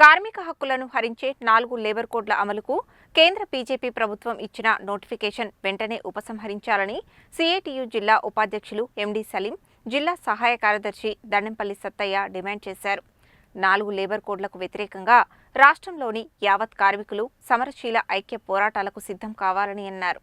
కార్మిక హక్కులను హరించే నాలుగు లేబర్ కోడ్ల అమలుకు కేంద్ర బీజేపీ ప్రభుత్వం ఇచ్చిన నోటిఫికేషన్ వెంటనే ఉపసంహరించాలని సిఐటియు జిల్లా ఉపాధ్యక్షులు ఎండి సలీం జిల్లా సహాయ కార్యదర్శి దండెంపల్లి సత్తయ్య డిమాండ్ చేశారు. నాలుగు లేబర్ కోడ్లకు వ్యతిరేకంగా రాష్ట్రంలోని యావత్ కార్మికులు సమరశీల ఐక్య పోరాటాలకు సిద్ధం కావాలని అన్నారు.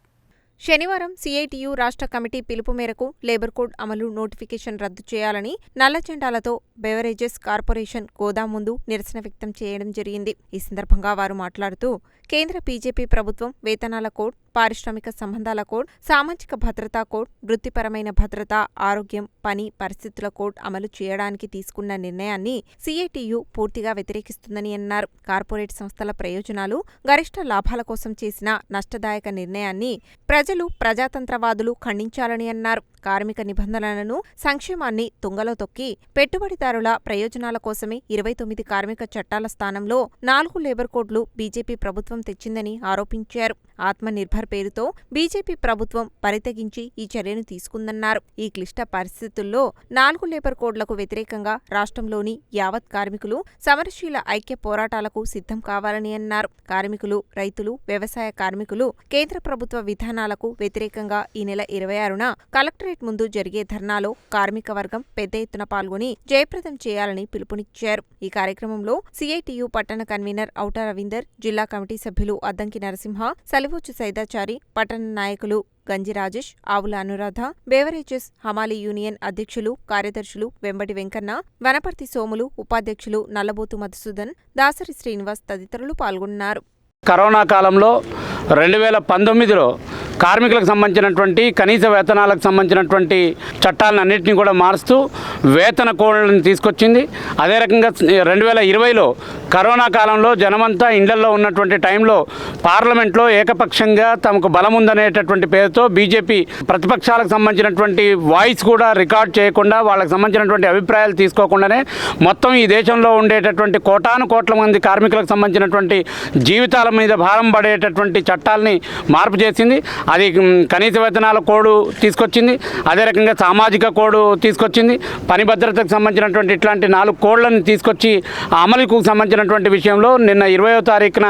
శనివారం సిఐటియు రాష్ట్ర కమిటీ పిలుపు మేరకు లేబర్ కోడ్ అమలు నోటిఫికేషన్ రద్దు చేయాలని నల్ల జెండాలతో బెవరేజెస్ కార్పొరేషన్ గోదాం ముందు నిరసన వ్యక్తం చేయడం జరిగింది. ఈ సందర్భంగా వారు మాట్లాడుతూ కేంద్ర బీజేపీ ప్రభుత్వం వేతనాల కోడ్ పారిశ్రామిక సంబంధాల కోడ్ సామాజిక భద్రతా కోడ్ వృత్తిపరమైన భద్రత ఆరోగ్యం పని పరిస్థితుల కోడ్ అమలు చేయడానికి తీసుకున్న నిర్ణయాన్ని సిఐటియు పూర్తిగా వ్యతిరేకిస్తుందని అన్నారు. కార్పొరేట్ సంస్థల ప్రయోజనాలు గరిష్ట లాభాల కోసం చేసిన నష్టదాయక నిర్ణయాన్ని ప్రజలు ప్రజాతంత్రవాదులు ఖండించాలని అన్నారు. కార్మిక నిబంధనలను సంక్షేమాన్ని తుంగలో తొక్కి పెట్టుబడిదారుల ప్రయోజనాల కోసమే ఇరవై తొమ్మిది కార్మిక చట్టాల స్థానంలో నాలుగు లేబర్ కోడ్లు బీజేపీ ప్రభుత్వం తెచ్చిందని ఆరోపించారు. ఆత్మనిర్భర్ పేరుతో బీజేపీ ప్రభుత్వం పరితగించి ఈ చర్యను తీసుకుందన్నారు. ఈ క్లిష్ట పరిస్థితుల్లో నాలుగు లేబర్ కోడ్లకు వ్యతిరేకంగా రాష్ట్రంలోని యావత్ కార్మికులు సమరశీల ఐక్య పోరాటాలకు సిద్ధం కావాలని అన్నారు. కార్మికులు రైతులు వ్యవసాయ కార్మికులు కేంద్ర ప్రభుత్వ విధానాలకు వ్యతిరేకంగా ఈ నెల ఇరవై ఆరున కలెక్టర్ కలెక్టరేట్ ముందు జరిగే ధర్నాలో కార్మిక వర్గం పెద్ద ఎత్తున పాల్గొని జయప్రదం చేయాలని పిలుపునిచ్చారు. ఈ కార్యక్రమంలో సిఐటియు పట్టణ కన్వీనర్ ఔట రవీందర్ జిల్లా కమిటీ సభ్యులు అద్దంకి నరసింహ సలివోచు సైదాచారి పట్టణ నాయకులు గంజి రాజేష్ ఆవుల అనురాధ బేవరేజెస్ హమాలి యూనియన్ అధ్యక్షులు కార్యదర్శులు వెంబడి వెంకన్న వనపర్తి సోములు ఉపాధ్యక్షులు నల్లబోతు మధుసూదన్ దాసరి శ్రీనివాస్ తదితరులు పాల్గొన్నారు. కరోనా కాలంలో రెండు వేల పంతొమ్మిదిలో కార్మికులకు సంబంధించినటువంటి కనీస వేతనాలకు సంబంధించినటువంటి చట్టాలను అన్నింటినీ కూడా మారుస్తూ వేతన కోడ్లను తీసుకొచ్చింది. అదే రకంగా రెండు వేల ఇరవైలో కరోనా కాలంలో జనమంతా ఇండ్లలో ఉన్నటువంటి టైంలో పార్లమెంట్లో ఏకపక్షంగా తమకు బలం ఉందనేటటువంటి పేరుతో బీజేపీ ప్రతిపక్షాలకు సంబంధించినటువంటి వాయిస్ కూడా రికార్డ్ చేయకుండా వాళ్ళకి సంబంధించినటువంటి అభిప్రాయాలు తీసుకోకుండానే మొత్తం ఈ దేశంలో ఉండేటటువంటి కోటాను కోట్ల మంది కార్మికులకు సంబంధించినటువంటి జీవితాల మీద భారం పడేటటువంటి చట్టాలని మార్పు చేసింది. అది కనీస వేతనాల కోడ్ తీసుకొచ్చింది. అదే రకంగా సామాజిక కోడ్ తీసుకొచ్చింది. పని భద్రతకు సంబంధించినటువంటి ఇట్లాంటి నాలుగు కోడ్లను తీసుకొచ్చి ఆ అమలుకు సంబంధించినటువంటి విషయంలో నిన్న ఇరవయో తారీఖున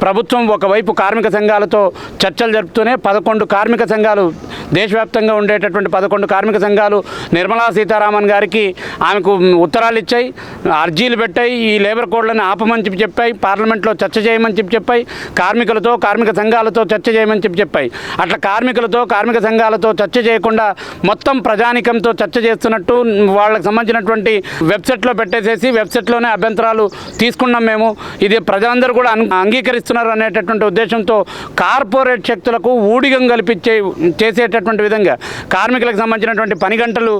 ప్రభుత్వం ఒకవైపు కార్మిక సంఘాలతో చర్చలు జరుపుతూనే పదకొండు కార్మిక సంఘాలు దేశవ్యాప్తంగా ఉండేటటువంటి పదకొండు కార్మిక సంఘాలు నిర్మలా సీతారామన్ గారికి ఆమెకు ఉత్తరాలు ఇచ్చాయి అర్జీలు పెట్టాయి ఈ లేబర్ కోడ్లను ఆపమని చెప్పి చెప్పాయి పార్లమెంట్లో చర్చ చేయమని చెప్పి చెప్పాయి కార్మికులతో కార్మిక సంఘాలతో చర్చ చేయమని చెప్పి చెప్పాయి. అట్లా కార్మికులతో కార్మిక సంఘాలతో చర్చ చేయకుండా మొత్తం ప్రజానికంతో చర్చ చేస్తున్నట్టు వాళ్ళకి సంబంధించినటువంటి వెబ్సైట్లో పెట్టేసేసి వెబ్సైట్లోనే అభ్యంతరాలు తీసుకున్నాం మేము. ఇది ప్రజలందరూ కూడా అంగీకరిస్తూ చేస్తున్నారు అనేటటువంటి ఉద్దేశంతో కార్పొరేట్ శక్తులకు ఊడిగం కల్పించే చేసేటటువంటి విధంగా కార్మికులకు సంబంధించినటువంటి పని గంటలు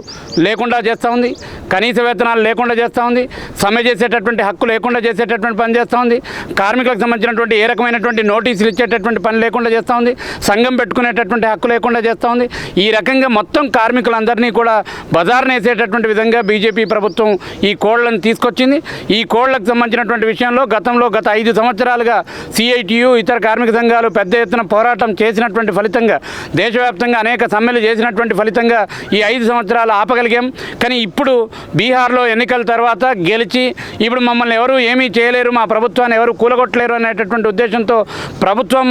లేకుండా చేస్తూ ఉంది కనీస వేతనాలు లేకుండా చేస్తూ ఉంది సమ్మె చేసేటటువంటి హక్కు లేకుండా చేసేటటువంటి పని చేస్తూ ఉంది కార్మికులకు సంబంధించినటువంటి ఏ రకమైనటువంటి నోటీసులు ఇచ్చేటటువంటి పని లేకుండా చేస్తూ ఉంది సంఘం పెట్టుకునేటటువంటి హక్కు లేకుండా చేస్తూ ఉంది. ఈ రకంగా మొత్తం కార్మికులందరినీ కూడా బజార్నేసేటటువంటి విధంగా బీజేపీ ప్రభుత్వం ఈ కోళ్ళను తీసుకొచ్చింది. ఈ కోళ్ళకు సంబంధించినటువంటి విషయంలో గతంలో గత ఐదు సంవత్సరాలుగా సిఐటియు ఇతర కార్మిక సంఘాలు పెద్ద ఎత్తున పోరాటం చేసినటువంటి ఫలితంగా దేశవ్యాప్తంగా అనేక సమ్మెలు చేసినటువంటి ఫలితంగా ఈ ఐదు సంవత్సరాలు ఆపగలిగాం. కానీ ఇప్పుడు బీహార్లో ఎన్నికల తర్వాత గెలిచి ఇప్పుడు మమ్మల్ని ఎవరు ఏమీ చేయలేరు మా ప్రభుత్వాన్ని ఎవరు కూలగొట్టలేరు అనేటటువంటి ఉద్దేశంతో ప్రభుత్వం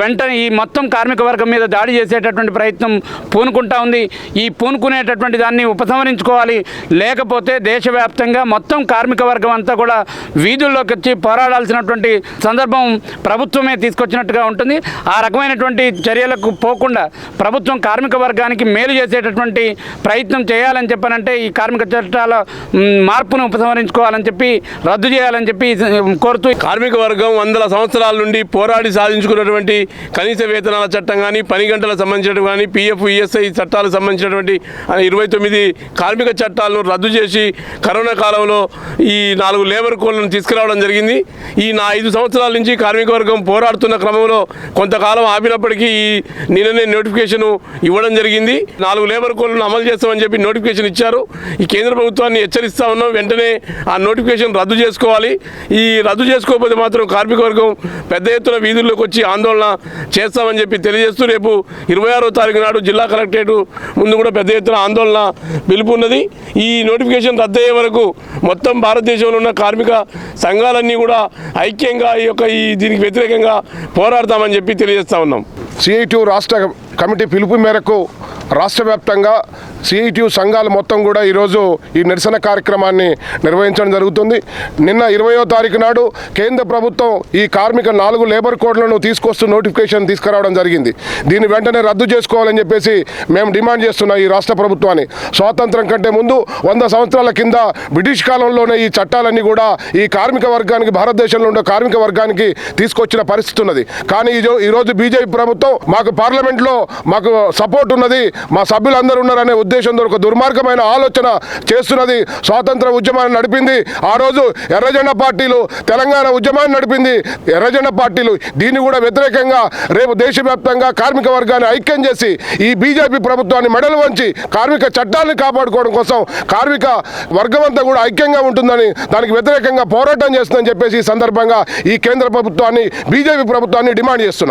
వెంటనే ఈ మొత్తం కార్మిక వర్గం మీద దాడి చేసేటటువంటి ప్రయత్నం పూనుకుంటా ఉంది. ఈ పూనుకునేటటువంటి దాన్ని ఉపసంహరించుకోవాలి. లేకపోతే దేశవ్యాప్తంగా మొత్తం కార్మిక వర్గం అంతా కూడా వీధుల్లోకి వచ్చి పోరాడాల్సినటువంటి సందర్భం ప్రభుత్వమే తీసుకొచ్చినట్టుగా ఉంటుంది. ఆ రకమైనటువంటి చర్యలకు పోకుండా ప్రభుత్వం కార్మిక వర్గానికి మేలు చేసేటటువంటి ప్రయత్నం చేయాలని చెప్పనంటే ఈ కార్మిక చట్టాల మార్పును ఉపసంహరించుకోవాలని చెప్పి రద్దు చేయాలని చెప్పి కోరుతూ కార్మిక వర్గం వందల సంవత్సరాల నుండి పోరాడి సాధించుకున్నటువంటి కనీస వేతనాల చట్టం కానీ పని గంటలకు సంబంధించినటువంటి కానీ పిఎఫ్ ఈఎస్ఐ చట్టాలకు సంబంధించినటువంటి ఇరవై తొమ్మిది కార్మిక చట్టాలను రద్దు చేసి కరోనా కాలంలో ఈ నాలుగు లేబర్ కోడ్లను తీసుకురావడం జరిగింది. ఈ నా ఐదు సంవత్సరాల నుంచి కార్మిక వర్గం పోరాడుతున్న క్రమంలో కొంతకాలం ఆపినప్పటికీ ఈ నిన్ననే నోటిఫికేషన్ ఇవ్వడం జరిగింది. నాలుగు లేబర్ కోడ్లను అమలు చేస్తామని చెప్పి నోటిఫికేషన్ ఇచ్చారు. ఈ కేంద్ర ప్రభుత్వాన్ని హెచ్చరిస్తా ఉన్నాం. వెంటనే ఆ నోటిఫికేషన్ రద్దు చేసుకోవాలి. ఈ రద్దు చేసుకోకపోతే మాత్రం కార్మిక వర్గం పెద్ద ఎత్తున వీధుల్లోకి వచ్చి ఆందోళన చేస్తామని చెప్పి తెలియజేస్తూ రేపు ఇరవై ఆరో తారీఖు నాడు జిల్లా కలెక్టరేట్ ముందు కూడా పెద్ద ఎత్తున ఆందోళన పిలుపు ఉన్నది. ఈ నోటిఫికేషన్ రద్దయ్యే వరకు మొత్తం భారతదేశంలో ఉన్న కార్మిక సంఘాలన్నీ కూడా ఐక్యంగా ఈ యొక్క ఈ దీనికి వ్యతిరేకంగా పోరాడతామని చెప్పి తెలియజేస్తా ఉన్నాం. సిఐటి రాష్ట్ర కమిటీ పిలుపు మేరకు రాష్ట్ర వ్యాప్తంగా సిఐటియు సంఘాలు మొత్తం కూడా ఈరోజు ఈ నిరసన కార్యక్రమాన్ని నిర్వహించడం జరుగుతుంది. నిన్న ఇరవయో తారీఖు నాడు కేంద్ర ప్రభుత్వం ఈ కార్మిక నాలుగు లేబర్ కోడ్లను తీసుకొస్తూ నోటిఫికేషన్ తీసుకురావడం జరిగింది. దీన్ని వెంటనే రద్దు చేసుకోవాలని చెప్పేసి మేము డిమాండ్ చేస్తున్నాం ఈ రాష్ట్ర ప్రభుత్వాన్ని. స్వాతంత్రం కంటే ముందు వంద సంవత్సరాల కింద బ్రిటిష్ కాలంలోనే ఈ చట్టాలన్నీ కూడా ఈ కార్మిక వర్గానికి భారతదేశంలో ఉండే కార్మిక వర్గానికి తీసుకొచ్చిన పరిస్థితి ఉన్నది. కానీ ఈ ఈరోజు బీజేపీ ప్రభుత్వం మాకు పార్లమెంట్లో మాకు సపోర్ట్ ఉన్నది మా సభ్యులందరూ ఉన్నారనే ఉద్దేశంతో ఒక దుర్మార్గమైన ఆలోచన చేస్తున్నది. స్వాతంత్ర ఉద్యమాన్ని నడిపింది. ఆ రోజు ఎర్రజెండ పార్టీలు తెలంగాణ ఉద్యమాన్ని నడిపింది. ఎర్రజెండ పార్టీలు దీన్ని కూడా వ్యతిరేకంగా రేపు దేశవ్యాప్తంగా కార్మిక వర్గాన్ని ఐక్యం చేసి ఈ బీజేపీ ప్రభుత్వాన్ని మెడలు వంచి కార్మిక చట్టాలను కాపాడుకోవడం కోసం కార్మిక వర్గం అంతా కూడా ఐక్యంగా ఉంటుందని దానికి వ్యతిరేకంగా పోరాటం చేస్తుందని చెప్పేసి ఈ సందర్భంగా ఈ కేంద్ర ప్రభుత్వాన్ని బీజేపీ ప్రభుత్వాన్ని డిమాండ్ చేస్తున్నాం.